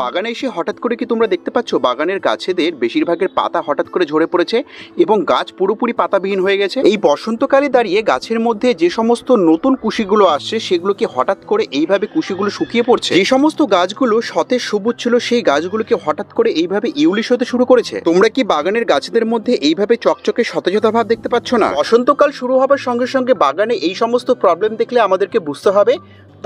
বাগানে এসে হঠাৎ করে কি তোমরা দেখতে পাচ্ছ? বাগানের গাছেদের বেশিরভাগের পাতা হঠাৎ করে ঝরে পড়েছে এবং গাছ পুরোপুরি পাতাবিহীন হয়ে গেছে। এই বসন্তকালে দাঁড়িয়ে গাছের মধ্যে যে সমস্ত নতুন কুশিগুলো আসছে, সেগুলো কি হঠাৎ করে এইভাবে কুশিগুলো শুকিয়ে পড়ছে? যে সমস্ত গাছগুলো সতেজ সবুজ ছিল, সেই গাছগুলোকে হঠাৎ করে এইভাবে ইউলিশ হতে শুরু করেছে। তোমরা কি বাগানের গাছেদের মধ্যে এইভাবে চকচকে সতেজতা ভাব দেখতে পাচ্ছ না? বসন্তকাল শুরু হবার সঙ্গে সঙ্গে বাগানে এই সমস্ত প্রবলেম দেখলে আমাদেরকে বুঝতে হবে,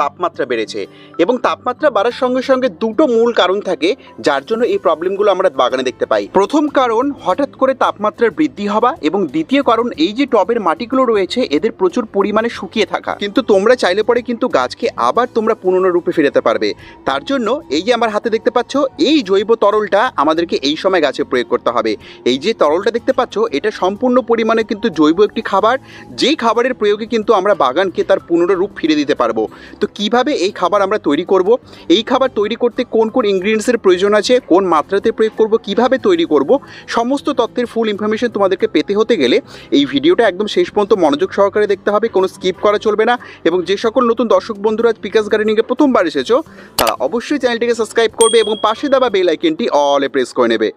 তাপমাত্রা বেড়েছে এবং তাপমাত্রা বাড়ার সঙ্গে সঙ্গে দুটো মূল কারণ থাকে, যার জন্য এই প্রবলেমগুলো আমরা বাগানে দেখতে পাই। প্রথম কারণ, হঠাৎ করে তাপমাত্রার বৃদ্ধি হওয়া এবং দ্বিতীয় কারণ, এই যে টবের মাটিগুলো রয়েছে, এদের প্রচুর পরিমাণে শুকিয়ে থাকা। কিন্তু তোমরা চাইলে পরে কিন্তু গাছকে আবার তোমরা পুনরূপে ফেরাতে পারবে। তার জন্য এই যে আমার হাতে দেখতে পাচ্ছ, এই জৈব তরলটা আমাদেরকে এই সময় গাছে প্রয়োগ করতে হবে। এই যে তরলটা দেখতে পাচ্ছ, এটা সম্পূর্ণ পরিমাণে কিন্তু জৈব একটি খাবার। যেই খাবারের প্রয়োগে কিন্তু আমরা বাগানকে তার পুনরূপ ফিরে দিতে পারব। তো কীভাবে এই খাবার আমরা তৈরি করব? এই খাবার তৈরি করতে কোন কোন ইনগ্রিডিয়েন্টসের প্রয়োজন আছে, কোন মাত্রাতে প্রয়োগ করব, কীভাবে তৈরি করব, সমস্ত তথ্যের ফুল ইনফরমেশন তোমাদেরকে পেতে হতে গেলে এই ভিডিওটা একদম শেষ পর্যন্ত মনোযোগ সহকারে দেখতে হবে, কোনো স্কিপ করা চলবে না এবং যে সকল নতুন দর্শক বন্ধুরা পিকাস গার্ডেনিংয়ে প্রথমবার এসেছ, তারা অবশ্যই চ্যানেলটিকে সাবস্ক্রাইব করবে এবং পাশে দেওয়া বেল আইকনটি অলে প্রেস করে নেবে।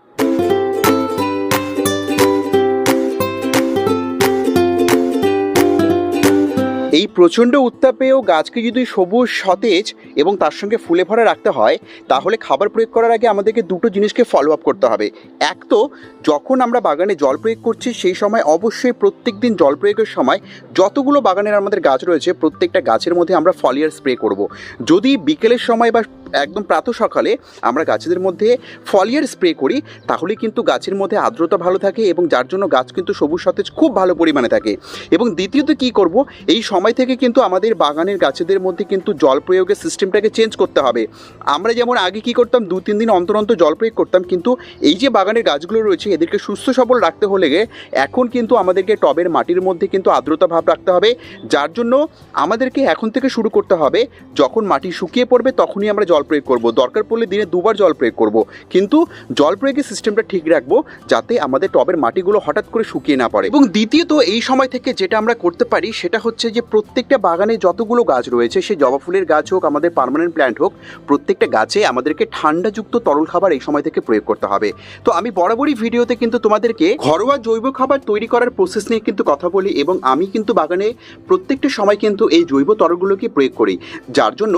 এই প্রচণ্ড উত্তাপেও গাছকে যদি সবুজ, সতেজ এবং তার সঙ্গে ফুলে ভরা রাখতে হয়, তাহলে খাবার প্রয়োগ করার আগে আমাদেরকে দুটো জিনিসকে ফলো আপ করতে হবে এক তো, যখন আমরা বাগানে জল প্রয়োগ করছি, সেই সময় অবশ্যই প্রত্যেক দিন জল প্রয়োগের সময় যতগুলো বাগানের আমাদের গাছ রয়েছে, প্রত্যেকটা গাছের মধ্যে আমরা ফলিয়ার স্প্রে করব। যদি বিকেলের সময় বা একদম প্রাত সকালে আমরা গাছেদের মধ্যে ফলিয়ার স্প্রে করি, তাহলে কিন্তু গাছের মধ্যে আর্দ্রতা ভালো থাকে এবং যার জন্য গাছ কিন্তু সবুজ সতেজ খুব ভালো পরিমাণে থাকে। এবং দ্বিতীয়ত কি করব, এই সময় থেকে কিন্তু আমাদের বাগানের গাছেদের মধ্যে কিন্তু জল প্রয়োগের সিস্টেমটাকে চেঞ্জ করতে হবে। আমরা যেমন আগে কি করতাম, দু, তিন দিন অন্তর অন্তর জল প্রয়োগ করতাম, কিন্তু এই যে বাগানের গাছগুলো রয়েছে, এদেরকে সুস্থ সবল রাখতে হলে এখন কিন্তু আমাদেরকে টবের মাটির মধ্যে কিন্তু আর্দ্রতা ভাব রাখতে হবে, যার জন্য আমাদেরকে এখন থেকে শুরু করতে হবে, যখন মাটি শুকিয়ে পড়বে তখনই আমরা জল প্রয়োগ করব। দরকার পড়লে দিনে দুবার জল প্রয়োগ করব। কিন্তু জল প্রয়োগের সিস্টেমটা ঠিক রাখব যাতে আমাদের টবের মাটিগুলো হঠাৎ করে শুকিয়ে না পড়ে। এবং দ্বিতীয়ত, এই সময় থেকে যেটা আমরা করতে পারি সেটা হচ্ছে যে প্রত্যেকটা বাগানে যতগুলো গাছ রয়েছে, সে জবা ফুলের গাছ হোক, আমাদের পার্মানেন্ট প্ল্যান্ট হোক, প্রত্যেকটা গাছে আমাদেরকে ঠান্ডাযুক্ত তরল খাবার এই সময় থেকে প্রয়োগ করতে হবে। তো আমি বরাবরই ভিডিওতে কিন্তু তোমাদেরকে ঘরোয়া জৈব খাবার তৈরি করার প্রসেস নিয়ে কিন্তু কথা বলি এবং আমি কিন্তু বাগানে প্রত্যেকটা সময় কিন্তু এই জৈব তরলগুলোকে প্রয়োগ করি। যার জন্য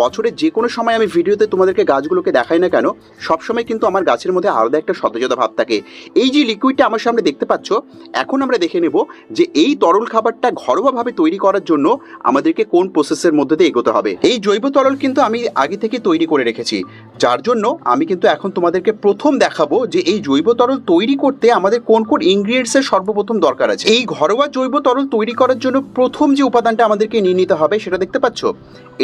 বছরের যে কোনো সময় আমি ভিডিওতে তোমাদেরকে গাছগুলোকে দেখাই না কেন, সবসময় কিন্তু আমার গাছের মধ্যে আলাদা একটা সতেজতা ভাব থাকে। এই যে লিকুইডটা আমার সামনে দেখতে পাচ্ছ, এখন আমরা দেখে নেব যে এই তরল খাবারটা ঘরোয়াভাবে তৈরি করার জন্য আমাদেরকে কোন প্রসেসের মধ্যে দিয়ে এগোতে হবে। এই জৈব তরল কিন্তু আমি আগে থেকে তৈরি করে রেখেছি। যার জন্য আমি কিন্তু এখন তোমাদেরকে প্রথম দেখাবো যে এই জৈব তরল তৈরি করতে আমাদের কোন কোন ইনগ্রিডিয়েন্টসের সর্বপ্রথম দরকার আছে। এই ঘরোয়া জৈব তরল তৈরি করার জন্য প্রথম যে উপাদানটা আমাদেরকে নিয়ে নিতে হবে, সেটা দেখতে পাচ্ছ?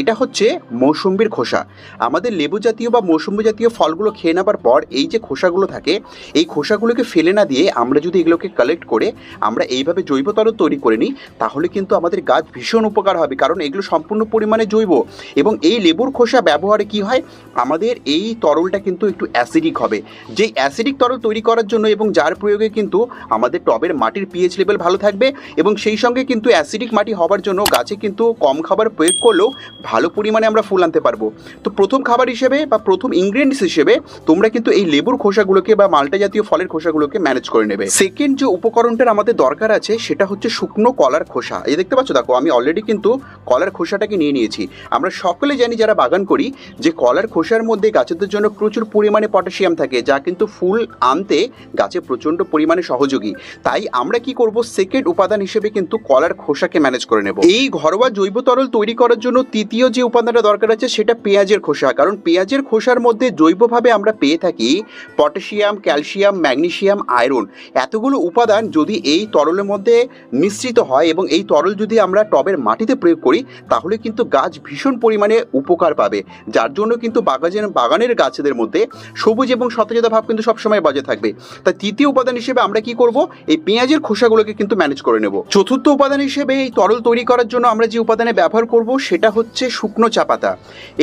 এটা হচ্ছে মৌসুম্বির খোসা। আমাদের লেবু জাতীয় বা মৌসুম্বি জাতীয় ফলগুলো খেয়ে নেবার পর এই যে খোসাগুলো থাকে, এই খোসাগুলোকে ফেলে না দিয়ে আমরা যদি এগুলোকে কালেক্ট করে আমরা এইভাবে জৈব তরল তৈরি করে নিই, তাহলে কিন্তু আমাদের গাছ ভীষণ উপকার হবে। কারণ এগুলো সম্পূর্ণ পরিমাণে জৈব এবং এই লেবুর খোসা ব্যবহারে কি হয়? আমাদের এই তরলটা কিন্তু একটু অ্যাসিডিক হবে। যেই অ্যাসিডিক তরল তৈরি করার জন্য এবং যার প্রয়োগে কিন্তু আমাদের টবের মাটির পিএইচ লেভেল ভালো থাকবে এবং সেই সঙ্গে কিন্তু অ্যাসিডিক মাটি হওয়ার জন্য গাছে কিন্তু কম খাবার প্রয়োগ করলেও ভালো পরিমাণে আমরা ফুল আনতে পারব। তো প্রথম খাবার হিসেবে বা প্রথম ইনগ্রিডিয়েন্টস হিসেবে তোমরা কিন্তু এই লেবুর খোসাগুলোকে বা মাল্টা জাতীয় ফলের খোসাগুলোকে ম্যানেজ করে নেবে। সেকেন্ড যে উপকরণটার আমাদের দরকার আছে, সেটা হচ্ছে শুকনো কলার খোসা। এই দেখতে পাচ্ছ? দেখো, আমি অলরেডি কিন্তু কলার খোসাটাকে নিয়ে নিয়েছি। আমরা সকলে জানি, যারা বাগান করি, যে কলার খোসার মধ্যে গাছেদের জন্য প্রচুর পরিমাণে পটাশিয়াম থাকে, যা কিন্তু ফুল আনতে গাছে প্রচণ্ড পরিমাণে সহযোগী। তাই আমরা কি করব? সেকেন্ড উপাদান হিসেবে কিন্তু কলার খোসাকে ম্যানেজ করে নেব। এই ঘরোয়া জৈব তরল তৈরি করার জন্য তৃতীয় যে উপাদানটা দরকার আছে, সেটা পেঁয়াজের খোসা, কারণ পেঁয়াজের খোসার মধ্যে জৈবভাবে আমরা পেয়ে থাকি পটাশিয়াম, ক্যালসিয়াম ম্যাগনেশিয়াম আয়রন। এতগুলো উপাদান যদি এই তরলের মধ্যে মিশ্রিত হয় এবং এই তরল যদি আমরা টবের মাটিতে প্রয়োগ করি, তাহলে কিন্তু গাছ ভীষণ পরিমাণে উপকার পাবে, যার জন্য কিন্তু বাগানের বাগানের গাছেদের মধ্যে সবুজ এবং সতেজতা ভাব কিন্তু সবসময় বজায় থাকবে। তাই তৃতীয় উপাদান হিসেবে আমরা কি করব? এই পেঁয়াজের খোসাগুলোকে কিন্তু ম্যানেজ করে নেব। চতুর্থ উপাদান হিসেবে এই তরল তৈরি করার জন্য আমরা যে উপাদানে ব্যবহার করব, সেটা হচ্ছে শুকনো চা পাতা।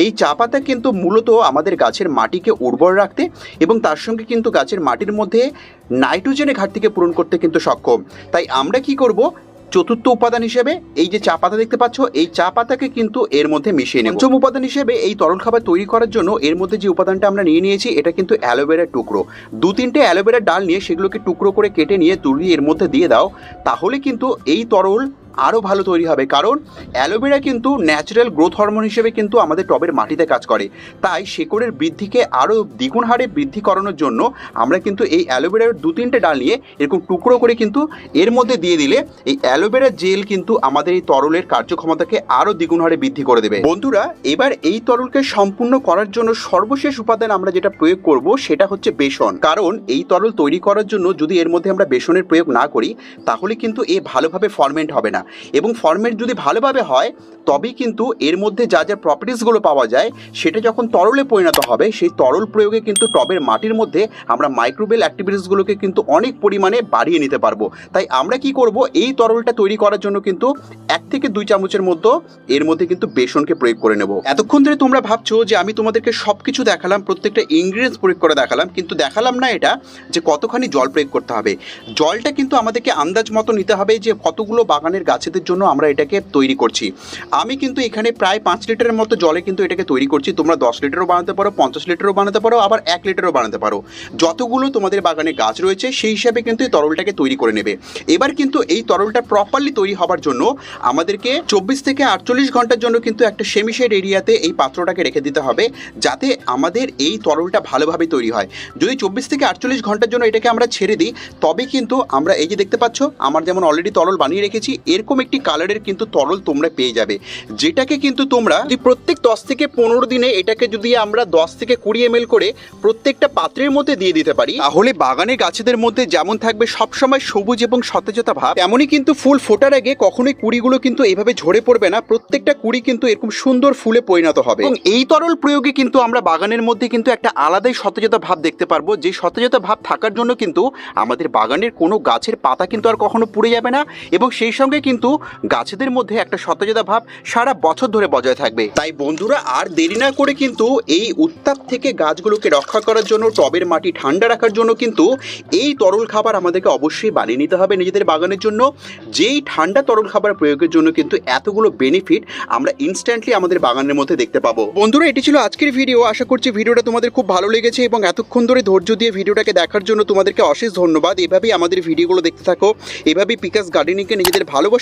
এই চা পাতা কিন্তু মূলত আমাদের গাছের মাটিকে উর্বর রাখতে এবং তার সঙ্গে কিন্তু গাছের মাটির মধ্যে নাইট্রোজেনের ঘাটতিকে পূরণ করতে কিন্তু সক্ষম। তাই আমরা কি করব? চতুর্থ উপাদান হিসেবে এই যে চা পাতা দেখতে পাচ্ছ, এই চা পাতাকে কিন্তু এর মধ্যে মিশিয়ে নেব। পঞ্চম উপাদান হিসেবে এই তরল খাবার তৈরি করার জন্য এর মধ্যে যে উপাদানটা আমরা নিয়ে নিয়েছি, এটা কিন্তু অ্যালোভেরার টুকরো। দু তিনটে অ্যালোভেরার ডাল নিয়ে সেগুলোকে টুকরো করে কেটে নিয়ে তুলি এর মধ্যে দিয়ে দাও, তাহলে কিন্তু এই তরল আরও ভালো তৈরি হবে। কারণ অ্যালোভেরা কিন্তু ন্যাচারাল গ্রোথ হরমোন হিসেবে কিন্তু আমাদের টবের মাটিতে কাজ করে। তাই শেকড়ের বৃদ্ধিকে আরও দ্বিগুণ হারে বৃদ্ধি করানোর জন্য আমরা কিন্তু এই অ্যালোভেরার দু তিনটে ডাল নিয়ে এরকম টুকরো করে কিন্তু এর মধ্যে দিয়ে দিলে এই অ্যালোভেরা জেল কিন্তু আমাদের এই তরলের কার্যক্ষমতাকে আরও দ্বিগুণ হারে বৃদ্ধি করে দেবে। বন্ধুরা, এবার এই তরলকে সম্পূর্ণ করার জন্য সর্বশেষ উপাদান আমরা যেটা প্রয়োগ করব সেটা হচ্ছে বেসন। কারণ এই তরল তৈরি করার জন্য যদি এর মধ্যে আমরা বেসনের প্রয়োগ না করি, তাহলে কিন্তু এ ভালোভাবে ফরমেন্ট হবে না। এবং ফরমেট যদি ভালোভাবে হয়, তবেই কিন্তু এর মধ্যে যা যা প্রপার্টিসগুলো পাওয়া যায়, সেটা যখন তরলে পরিণত হবে, সেই তরল প্রয়োগে কিন্তু টবের মাটির মধ্যে আমরা মাইক্রোবেল অ্যাক্টিভিটিসগুলোকে কিন্তু অনেক পরিমাণে বাড়িয়ে নিতে পারব। তাই আমরা কি করব, এই তরলটা তৈরি করার জন্য কিন্তু এক থেকে দুই চামচের মধ্যে এর মধ্যে কিন্তু বেসনকে প্রয়োগ করে নেব। এতক্ষণ ধরে তোমরা ভাবছ যে আমি তোমাদেরকে সব কিছু দেখালাম, প্রত্যেকটা ইনগ্রিডিয়েন্টস প্রয়োগ করে দেখালাম, কিন্তু দেখালাম না এটা যে কতখানি জল প্রয়োগ করতে হবে। জলটা কিন্তু আমাদেরকে আন্দাজ মতো নিতে হবে যে কতগুলো বাগানের গাছেদের জন্য আমরা এটাকে তৈরি করছি। আমি কিন্তু এখানে প্রায় পাঁচ লিটারের মতো জলে কিন্তু এটাকে তৈরি করছি। তোমরা দশ লিটারও বানাতে পারো, পঞ্চাশ লিটারও বানাতে পারো, আবার এক লিটারও বানাতে পারো। যতগুলো তোমাদের বাগানে গাছ রয়েছে, সেই হিসাবে কিন্তু এই তরলটাকে তৈরি করে নেবে। এবার কিন্তু এই তরলটা প্রপারলি তৈরি হবার জন্য আমাদেরকে চব্বিশ থেকে আটচল্লিশ ঘণ্টার জন্য কিন্তু একটা সেমিশেড এরিয়াতে এই পাত্রটাকে রেখে দিতে হবে, যাতে আমাদের এই তরলটা ভালোভাবে তৈরি হয়। যদি চব্বিশ থেকে আটচল্লিশ ঘণ্টার জন্য এটাকে আমরা ছেড়ে দিই, তবে কিন্তু আমরা এই যে দেখতে পাচ্ছ, আমার যেমন অলরেডি তরল বানিয়ে রেখেছি এরকম একটি কালারের কিন্তু তরল তোমরা পেয়ে যাবে। যেটাকে কিন্তু তোমরা প্রত্যেক দশ থেকে পনেরো দিনে এটাকে যদি আমরা দশ থেকে কুড়ি এম করে প্রত্যেকটা পাত্রের মধ্যে দিয়ে দিতে পারি, তাহলে বাগানের গাছেদের মধ্যে যেমন থাকবে সবসময় সবুজ এবং সতেজতা ভাব, তেমনই কিন্তু ফুল ফোটার আগে কখনোই কুড়িগুলো কিন্তু এইভাবে ঝরে পড়বে না, প্রত্যেকটা কুড়ি কিন্তু এরকম সুন্দর ফুলে পরিণত হবে। এবং এই তরল প্রয়োগে কিন্তু আমরা বাগানের মধ্যে কিন্তু একটা আলাদাই সতেজতা ভাব দেখতে পারব, যে সতেজতা ভাব থাকার জন্য কিন্তু আমাদের বাগানের কোনো গাছের পাতা কিন্তু আর কখনো পুড়ে যাবে না, এবং সেই সঙ্গে কিন্তু গাছেদের মধ্যে একটা সতেজতা ভাব সারা বছর ধরে বজায় থাকবে। তাই বন্ধুরা, আর দেরি না করে কিন্তু এই উত্তাপ থেকে গাছগুলোকে রক্ষা করার জন্য, টবের মাটি ঠান্ডা রাখার জন্য কিন্তু এই তরল খাবার আমাদেরকে অবশ্যই বানিয়ে নিতে হবে নিজেদের বাগানের জন্য। যেই ঠান্ডা তরল খাবার প্রয়োগের জন্য কিন্তু এতগুলো বেনিফিট আমরা ইনস্ট্যান্টলি আমাদের বাগানের মধ্যে দেখতে পাবো। বন্ধুরা, এটি ছিল আজকের ভিডিও আশা করছি ভিডিওটা তোমাদের খুব ভালো লেগেছে এবং এতক্ষণ ধরে ধৈর্য দিয়ে ভিডিওটাকে দেখার জন্য তোমাদেরকে অশেষ ধন্যবাদ। এভাবেই আমাদের ভিডিওগুলো দেখতে থাকো। এভাবেই পিকাস গার্ডেনিংকে নিজেদের ভালোবাসা